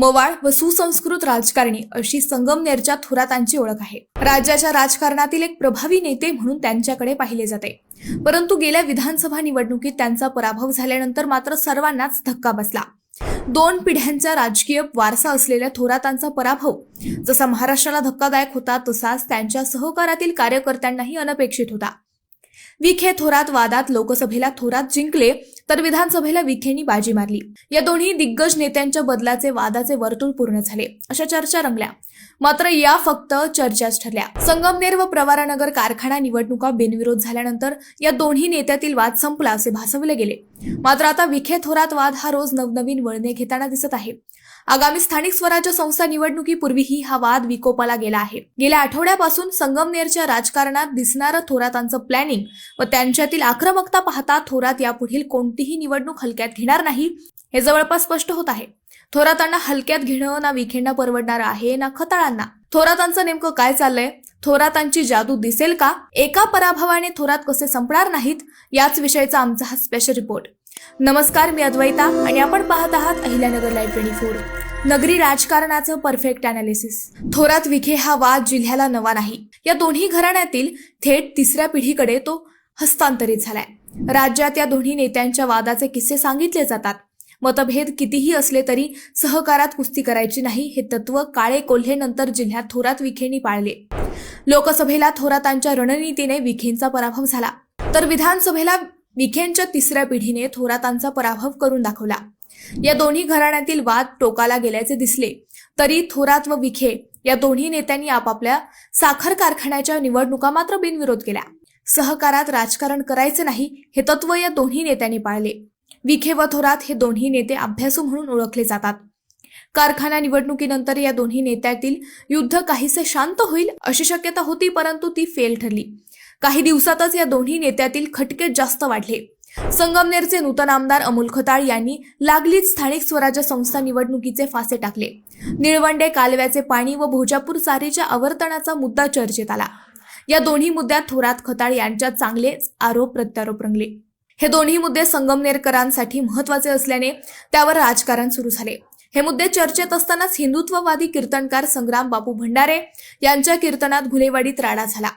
मवाळ व सुसंस्कृत राजकारणी अशी संगमनेरच्या थोरातांची ओळख आहे. राज्याच्या राजकारणातील एक प्रभावी नेते म्हणून त्यांच्याकडे पाहिले जाते. परंतु गेल्या विधानसभा निवडणुकीत त्यांचा पराभव झाल्यानंतर मात्र सर्वांनाच धक्का बसला. दोन पिढ्यांचा राजकीय वारसा असलेल्या थोरातांचा पराभव जसा महाराष्ट्राला धक्कादायक होता तसाच त्यांच्या सहकारातील कार्यकर्त्यांनाही अनपेक्षित होता. विखे थोरात वादात लोकसभेला थोरात जिंकले तर विधानसभेला विखेंनी बाजी मारली. या दोन्ही दिग्गज नेत्यांच्या बदलाचे वादाचे वर्तुळ पूर्ण झाले. अशा चर्चा रंगल्या. मात्र या फक्त चर्चाच ठरल्या. संगमनेर व प्रवारानगर कारखाना निवडणुका बिनविरोध झाल्यानंतर या दोन्ही नेत्यातील वाद संपला असे भासवले गेले. मात्र आता विखे थोरात वाद हा रोज नवनवीन वळणे घेताना दिसत आहे. आगामी स्थानिक स्वराज्य संस्था निवडणुकीपूर्वीही हा वाद विकोपाला गेला आहे. गेल्या आठवड्यापासून संगमनेरच्या राजकारणात दिसणारं थोरातांचं प्लॅनिंग व त्यांच्यातील आक्रमकता पाहता थोरात यापुढील कोणतीही निवडणूक हलक्यात घेणार नाही हे जवळपास स्पष्ट होत आहे. थोरातांना हलक्यात घेणं ना विखेंना परवडणार आहे ना खताळांना. थोरातांचं नेमकं काय चाललंय? थोरातांची जादू दिसेल का? एका पराभवाने थोरात कसे संपणार नाहीत? याच विषयीचा आमचा हा स्पेशल रिपोर्ट नमस्कार मी अद्वैता आणि आपण पाहत आहात अहिल्यानगर लाईव्ह ट्वेंटी फोर नगरी राजकारणाचं परफेक्ट अनालिसिस थोरात विखे हा वाद जिल्ह्याला नवा नाही. या दोन्ही घराण्यातील थेट तिसऱ्या पिढीकडे तो हस्तांतरित झालाय. राज्यात या दोन्ही नेत्यांच्या वादाचे किस्से सांगितले जातात. मतभेद कितीही असले तरी सहकारात कुस्ती करायची नाही हे तत्व काळे कोल्हे नंतर जिल्ह्यात थोरात विखेंनी पाळले. लोकसभेला थोरातांच्या रणनीतीने विखेंचा पराभव झाला. तर विधानसभेला विखेंच्या तिसऱ्या पिढीने थोरातांचा पराभव करून दाखवला. या दोन्ही घराण्यातील वाद टोकाला गेल्याचे दिसले. तरी थोरात व विखे या दोन्ही नेत्यांनी आपापल्या साखर कारखान्याच्या निवडणुका मात्र बिनविरोध केल्या. सहकारात राजकारण करायचे नाही हे तत्व या दोन्ही नेत्यांनी पाळले. विखे व थोरात हे दोन्ही नेते अभ्यासू म्हणून ओळखले जातात. कारखाना निवडणुकीनंतर या दोन्ही नेत्यातील युद्ध काहीसे शांत होईल अशी शक्यता होती परंतु ती फेल ठरली. काही दिवसातच या दोन्ही नेत्यातील खटके जास्त वाढले. संगमनेरचे नूतन आमदार अमोल खताळ यांनी लागलीच स्थानिक स्वराज्य संस्था निवडणुकीचे फासे टाकले. निळवंडे कालव्याचे पाणी व भोजापूर चारीच्या आवर्तनाचा मुद्दा चर्चेत आला. या दोन्ही मुद्द्यात थोरात खताळ यांच्यात चांगलेच आरोप प्रत्यारोप रंगले. हे दोन्ही मुद्दे संगमनेरकरांसाठी महत्त्वाचे असल्याने त्यावर राजकारण सुरू झाले. हे मुद्दे चर्चेत असतानाच हिंदुत्ववादी कीर्तनकार संग्राम बापू भंडारे यांच्या कीर्तनात घुलेवाडीत राडा झाला.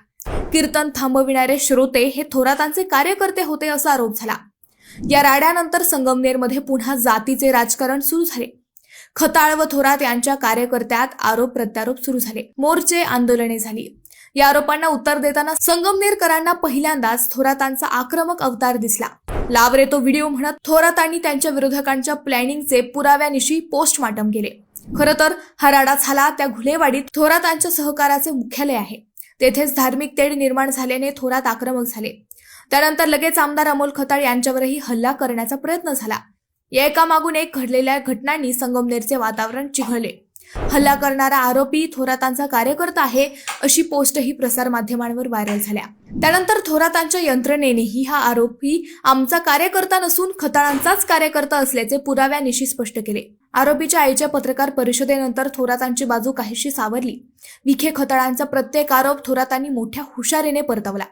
कीर्तन थांबविणारे श्रोते हे थोरातांचे कार्यकर्ते होते असा आरोप झाला. या राड्यानंतर संगमनेरमध्ये पुन्हा जातीचे राजकारण सुरू झाले. खताळ व थोरात यांच्या कार्यकर्त्यात आरोप प्रत्यारोप सुरू झाले. मोर्चे आंदोलने झाली. या आरोपांना उत्तर देताना संगमनेरकरांना पहिल्यांदाच थोरातांचा आक्रमक अवतार दिसला. लाव रे तो व्हिडिओ म्हणत थोरातांनी त्यांच्या विरोधकांच्या प्लॅनिंगचे पुराव्यानिशी पोस्टमार्टम केले. खरं तर हा राडा झाला त्या घुलेवाडीत थोरातांच्या सहकाराचे मुख्यालय आहे. तेथेच धार्मिक तेढ निर्माण झाल्याने थोरात आक्रमक झाले. त्यानंतर लगेच आमदार अमोल खताळ यांच्यावरही हल्ला करण्याचा प्रयत्न झाला. या एकामागून एक घडलेल्या घटनांनी संगमनेरचे वातावरण चिघळले. हल्ला करणारा आरोपी थोरातांचा कार्यकर्ता आहे अशी पोस्टही प्रसारमाध्यमांवर व्हायरल झाल्या. त्यानंतर थोरातांच्या यंत्रणेनेही हा आरोपी आमचा कार्यकर्ता नसून खताळांचाच कार्यकर्ता असल्याचे पुराव्यानिशी स्पष्ट केले. आरोपीच्या आईच्या पत्रकार परिषदेनंतर थोरातांची बाजू काहीशी सावरली. विखे खताळांचा प्रत्येक आरोप थोरातांनी मोठ्या हुशारीने परतवला.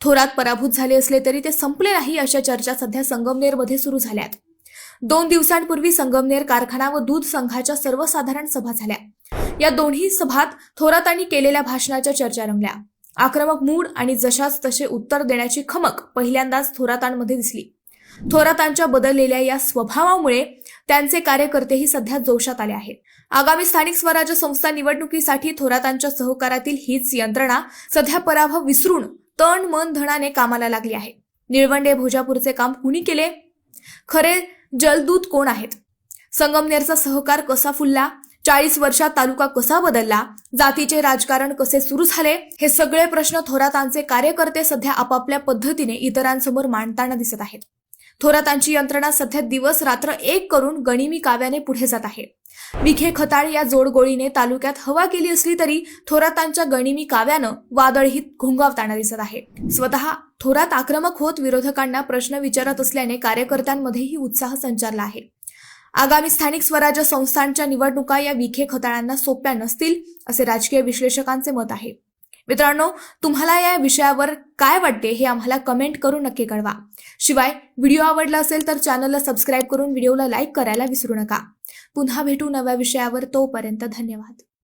थोरात पराभूत झाले असले तरी ते संपले नाही अशा चर्चा सध्या संगमनेरमध्ये सुरू झाल्यात. दोन दिवसांपूर्वी संगमनेर कारखाना व दूध संघाच्या सर्वसाधारण सभा झाल्या. या दोन्ही सभात थोरातांनी केलेल्या भाषणाच्या चर्चा रंगल्या. आक्रमक मूड आणि जशाच तसे उत्तर देण्याची खमक पहिल्यांदाच थोरातांमध्ये दिसली. थोरातांच्या बदललेल्या या स्वभावामुळे त्यांचे कार्यकर्तेही सध्या जोशात आले आहेत. आगामी स्थानिक स्वराज्य संस्था निवडणुकीसाठी थोरातांच्या सहकारातील हीच यंत्रणा सध्या पराभव विसरून तण मन धनाने कामाला लागली आहे. निळवंडे भोजापूरचे काम कुणी केले? खरे जलदूत कोण आहेत? संगमनेरचा सहकार कसा फुलला? चाळीस वर्षात तालुका कसा बदलला? जातीचे राजकारण कसे सुरू झाले? हे सगळे प्रश्न थोरातांचे कार्यकर्ते सध्या आपापल्या पद्धतीने इतरांसमोर मांडताना दिसत आहेत. थोरातांची यंत्रणा सध्या दिवस रात्र एक करून गणिमी काव्याने पुढे जात आहे. विखे खताळ या जोडगोळीने तालुक्यात हवा केली असली तरी थोरातांच्या गणिमी काव्यानं वादळही घोंगावताना दिसत आहे. स्वतः थोरात आक्रमक होत विरोधकांना प्रश्न विचारत असल्याने कार्यकर्त्यांमध्येही उत्साह संचारला आहे. आगामी स्थानिक स्वराज्य संस्थांच्या निवडणुका या विखे खताळांना सोप्या नसतील असे राजकीय विश्लेषकांचे मत आहे. मित्रांनो तुम्हाला या विषयावर काय वाटते हे आम्हाला कमेंट करून नक्की कळवा. शिवाय व्हिडिओ आवडला असेल तर चॅनलला सबस्क्राईब करून व्हिडिओला लाईक करायला विसरू नका. पुन्हा भेटू नव्या विषयावर तोपर्यंत धन्यवाद.